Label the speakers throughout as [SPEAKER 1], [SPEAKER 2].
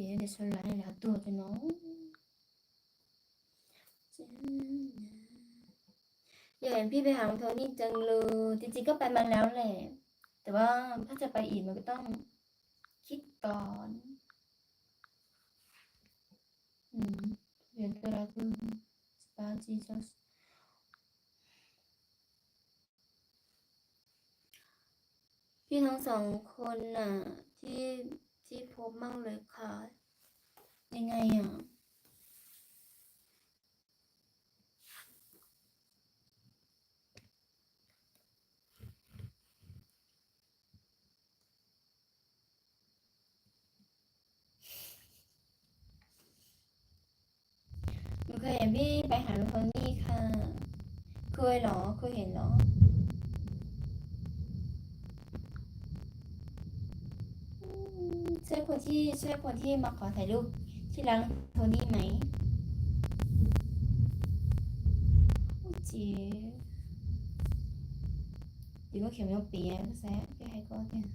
[SPEAKER 1] สีเดี๋ยวชนไหลแล้วตัวจะน้องอยากเห็นพี่ไปหาน้องโทนี่จังเลยจริงๆก็ไปมาแล้วแหละ แต่ว่าถ้าจะไปอีกมันก็ต้องคิดก่อน อืมเรียนตัวละคือสปาจีจัสพี่ทั้งสองคนน่ะ ที่ที่พบมากเลยค่ะ ยังไงอะหนูเคยเห็นพี่ไปหาเป็นคนนี่ค่ะ เคยเหรอ เคยเห็นเหรอใช่คนที่ใช่คนที่มาขอถ่ายรูป ที่ร้านโทนี่ไหมโอ้จีดีว่าเขียวไม่ต้องเปียกแซ่พี่ให้ก็เนี่ย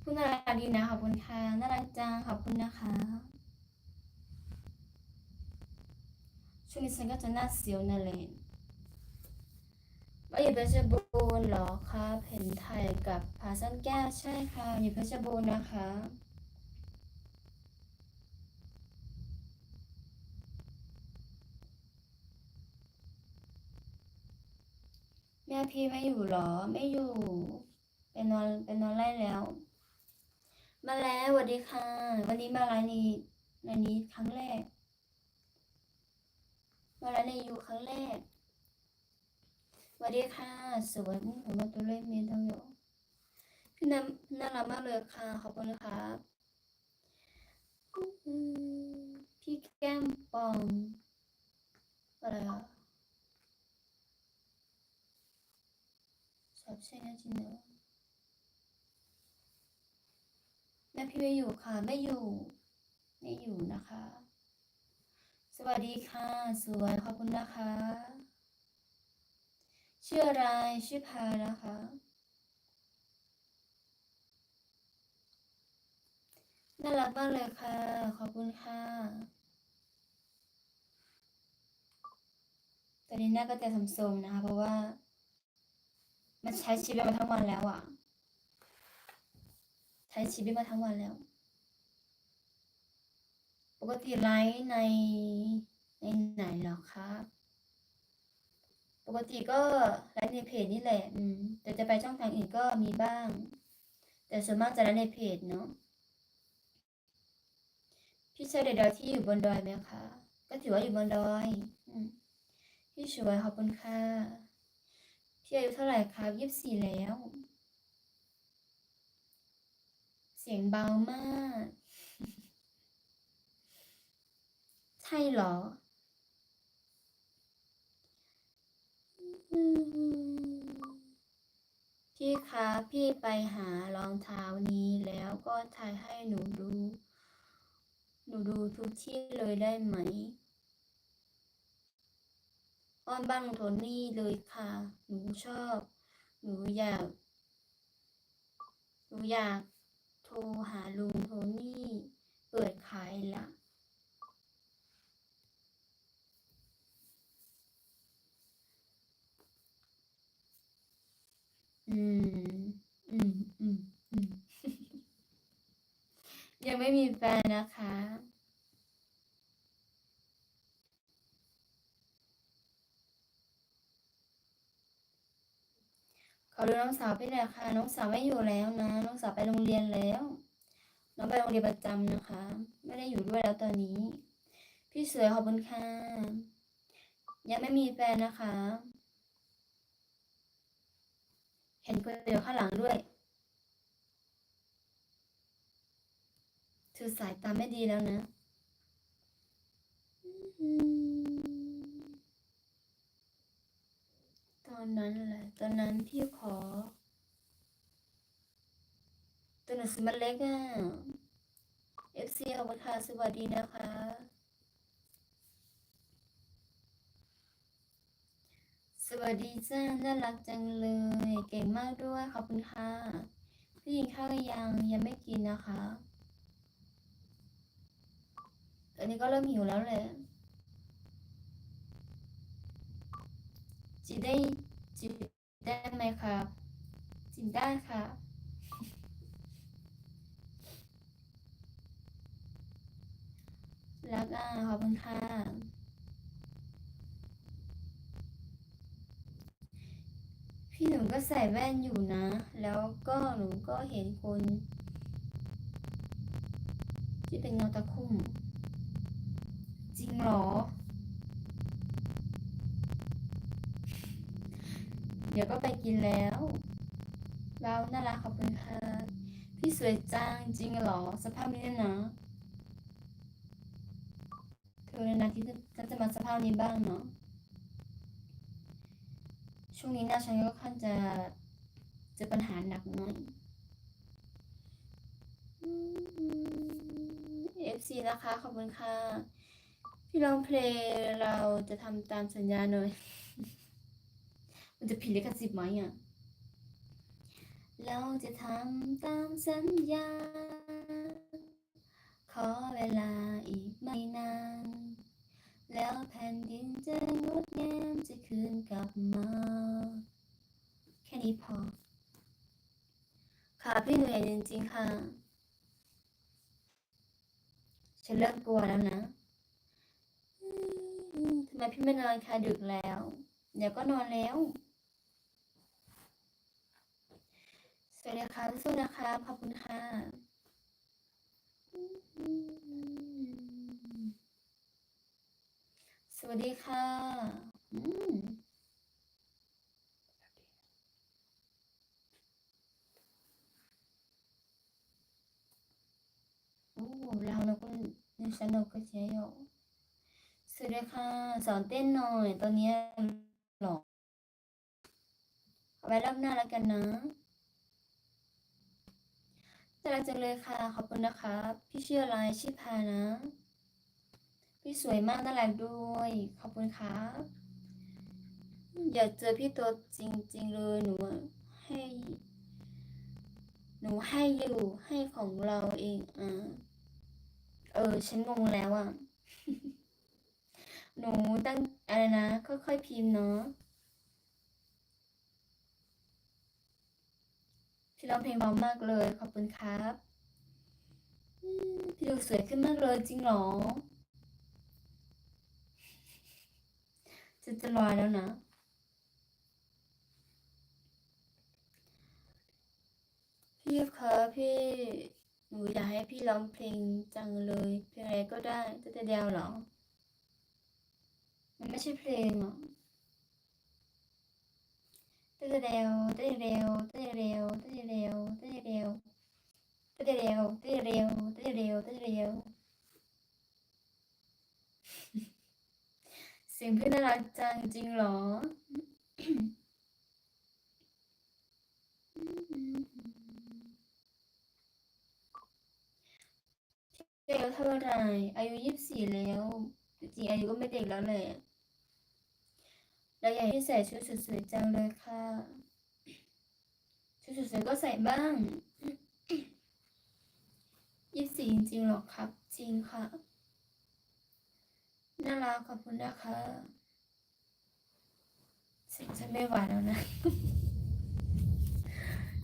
[SPEAKER 1] พูดน่ารักดีนะขอบคุณค่ะน่ารักจังขอบคุณนะคะช่วงนี้ฉันก็จะหน้าเสียวนั่นแหละ ว่าอยู่เพชรบูรณ์เหรอคะเห็นถ่ายกับผาสั้นแก้วใช่ค่ะอยู่เพชรบูรณ์นะคะแม่พี่ไม่อยู่เหรอไม่อยู่ไปนอนไปนอนไล่แล้ว มาแล้วสวัสดีค่ะ วันนี้มาไลน์นี้ไลน์นี้ครั้งแรก มาไลน์ในยูครั้งแรก วัสดีค่ะ สวยมุ้งผมมาตัวเล่นมีทั้งหยกพี่น้ำน่ารักมากเลยค่ะ ขอบคุณครับพี่แก้มปองอะไรอะชอบใช่นะจริงเนอะแม่พี่ไม่อยู่ค่ะ ไม่อยู่ ไม่อยู่นะคะ สวัสดีค่ะ สวยขอบคุณนะคะ ชื่ออะไรชื่อพานะคะ น่ารักมากเลยค่ะ ขอบคุณค่ะ ตอนนี้หน้าก็จะสมๆนะคะ เพราะว่า มันใช้ชีวิตมาทั้งวันแล้วอะ ใช้ชีวิตมาทั้งวันแล้ว ปกติไลฟ์ในในไหนหรอครับ ปกติก็ไลฟ์ในเพจนี่แหละ อืม แต่จะไปช่องทางอื่นก็มีบ้าง แต่ส่วนมากจะไลฟ์ในเพจเนาะ พี่ชายเดยวที่อยู่บนดอยไหมคะ ก็ถือว่าอยู่บนดอย อืม พี่สวยขอบคุณค่ะ พี่อายุเท่าไหร่ครับยี่สิบสี่แล้ว เสียงเบามาก ใช่เหรอ อืม พี่คะพี่ไปหารองเท้านี้แล้วก็ถ่ายให้หนูดู หนูดูทุกที่เลยได้ไหม อ้อนบ้างโทนี่เลยค่ะ หนูชอบ หนูอยาก หนูอยากโทรหาลุงโทนี่ เปิดขายละ อืมอืมอืมอืมยังไม่มีแฟนนะคะ ขอดูน้องสาวพี่หน่อยค่ะ น้องสาวไม่อยู่แล้วนะ น้องสาวไปโรงเรียนแล้ว น้องไปโรงเรียนประจำนะคะ ไม่ได้อยู่ด้วยแล้วตอนนี้ พี่เสือขอบคุณค่ะ ยังไม่มีแฟนนะคะ เห็นคนเดียวข้างหลังด้วย ถือสายตาไม่ดีแล้วนะอืมตอนนั้นแหละตอนนั้นพี่ขอตัวหนังสือมันเล็กอะ FC ขอบคุณค่ะสวัสดีนะคะ สวัสดีจ้าน่ารักจังเลย เก่งมากด้วยขอบคุณค่ะพี่กินข้าวยังยังไม่กินนะคะตอนนี้ก็เริ่มหิวแล้วแหละจิได้จิได้ไหมครับจิได้ค่ะแล้วก็ขอบคุณค่ะ พี่หนูก็ใส่แว่นอยู่นะ แล้วก็หนูก็เห็นคนที่เป็นเงาตะคุ่ม จริงเหรอ เดี๋ยวก็ไปกินแล้วเราน่ารักขอบคุณค่ะ พี่สวยจังจริงเหรอ สภาพนี้นะเธอในนาที่จะจะมาสภาพนี้บ้างเนาะ ช่วงนี้หน้าฉันก็ค่อนจะเจอปัญหาหนักหน่อย FC นะคะ ขอบคุณค่ะ พี่ร้องเพลงเราจะทำตามสัญญาหน่อย มันจะผิดลิขสิทธิ์ไหมอะ เราจะทำตามสัญญา ขอเวลาอีกไม่นาน แล้วแผ่นดินจะงดงามจะคืนกลับมา แค่นี้พอ ค่ะพี่เหนื่อยจริงๆค่ะ ฉันเริ่มกลัวแล้วนะทำไมพี่ไม่นอนคะดึกแล้ว เดี๋ยวก็นอนแล้วสวัสดีค่ะสู้นะคะขอบคุณค่ะ สวัสดีค่ะ อืมโอ้เราเราก็ในฉันเราก็ใช้อยู่สวัสดีค่ะ สอนเต้นหน่อย ตอนเนี้ยหรอเอาไว้รอบหน้าแล้วกันนะน่ารักจังเลยค่ะ ขอบคุณนะคะ พี่ชื่ออะไรชื่อพานะ พี่สวยมากน่ารักด้วย ขอบคุณครับอยากเจอพี่ตัวจริง ๆ เลยหนูให้ หนูให้อยู่ให้ของเราเองอะเออ ฉันงงแล้วอะ หนูตั้งอะไรนะ ค่อยๆพิมพ์เนาะพี่ร้องเพลงเบามากเลย ขอบคุณครับ พี่ดูสวยขึ้นมากเลยจริงหรอ จะจะลอยแล้วนะ พี่คะพี่หนูอยากให้พี่ร้องเพลงจังเลยเพลงอะไรก็ได้จะจะเดียวเหรอ มันไม่ใช่เพลงหรอเต้นเร็วเต้นเร็วเต้นเร็วเต้นเร็วเต้นเร็วเต้นเร็วเต้นเร็วเต้นเร็วเต้นเร็ว เสียงพี่น่ารักจังจริงเหรอพี่อาเท่าไหร่อายุยี่สิบสี่แล้วจริงอายุก็ไม่เด็กแล้วแหละเราอยากให้ใส่ชุดสวยๆจังเลยค่ะ ชุดสวยๆก็ใส่บ้างยี่สิบสี่จริงหรอครับ จริงค่ะ น่ารักขอบคุณนะคะเสียงฉันไม่ไหวแล้วนะ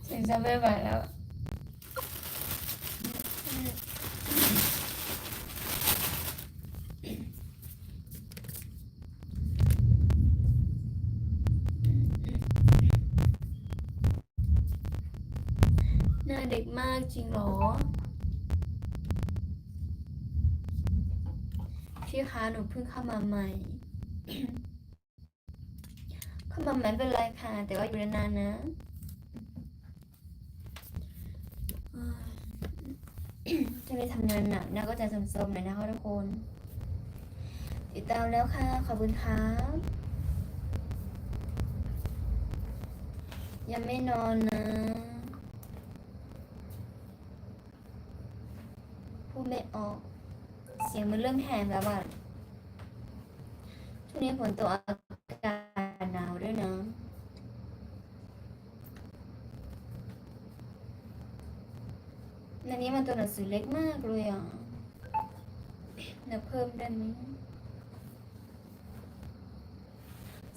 [SPEAKER 1] เสียงฉันไม่ไหวแล้วหน้าเด็กมากจริงหรอ พี่คะหนูเพิ่งเข้ามาใหม่ เข้ามาใหม่เป็นไรค่ะ แต่ว่าอยู่นานๆนะจะไม่ทำงานหนักนะก็จะสมๆหน่อยนะคะทุกคน ติดตามแล้วค่ะ ขอบคุณครับยังไม่นอนนะ พูดไม่ออก สียงมันเริ่มแหบแล้วอะช่วงนี้ฝนตกอากาศหนาวด้วยเนาะในนี้มันตัวหนังสือเล็กมากเลยอะเดี๋ยวเพิ่มได้ไหม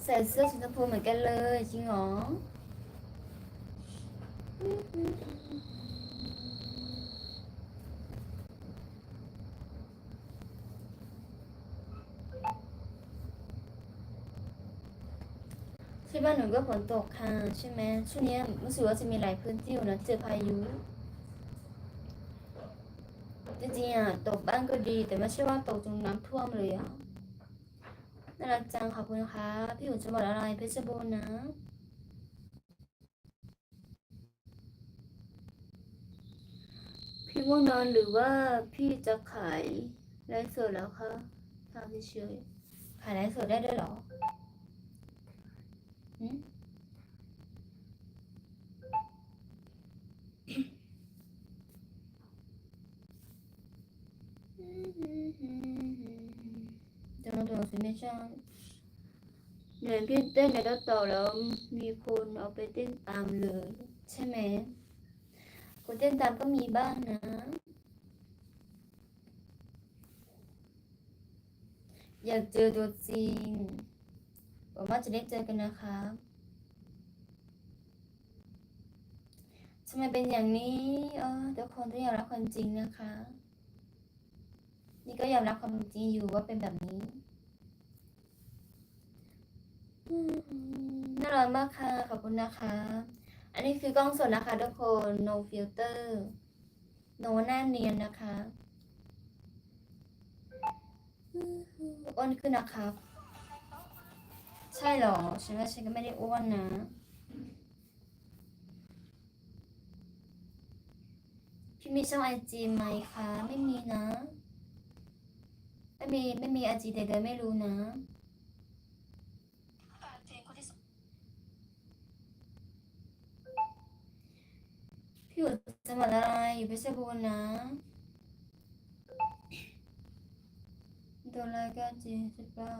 [SPEAKER 1] ใส่เสื้อสีชมพูเหมือนกันเลย จริงหรอ ที่บ้านหนูก็ฝนตกค่ะใช่ไหมช่วงนี้รู้สึกว่าจะมีหลายพื้นที่อยู่นะที่เจอพายุจริงๆอะตกบ้างก็ดี แต่ไม่ใช่ว่าตกจนน้ำท่วมเลยอะน่ารักจังขอบคุณค่ะพี่อยู่จังหวัดอะไรเพชรบูรณ์นะพี่ง่วงนอนหรือว่าพี่จะขายไลฟ์สดแล้วคะถามเฉยขายไลฟ์สดได้ด้วยหรอ จะมาตัวสิไม่ใช่เหมือนพี่เต้นในรถต่อแล้วมีคนเอาไปเต้นตามเลย ใช่ไหม คนเต้นตามก็มีบ้างนะ อยากเจอตัวจริง วังว่าจะได้เจอกันนะคะทำไมเป็นอย่างนี้ เออทุกคนต้องยอมรับความจริงนะคะ นี่ก็ยอมรับความจริงอยู่ว่าเป็นแบบนี้อืมน่ารักมากค่ะ ขอบคุณนะคะ อันนี้คือกล้องสดนะคะทุกคน no filter no หน้าเนียนนะคะอ้วนขึ้นนะครับ ใช่เหรอ ฉันว่าฉันก็ไม่ได้อ้วนนะ พี่มีช่องไอจีไหมคะ ไม่มีนะ ไม่มีไม่มีไอจีแต่เดินไม่รู้นะพี่อยู่จังหวัดอะไรอยู่เพชรบูรณ์นะโดนอะไรกันจริงหรือเปล่า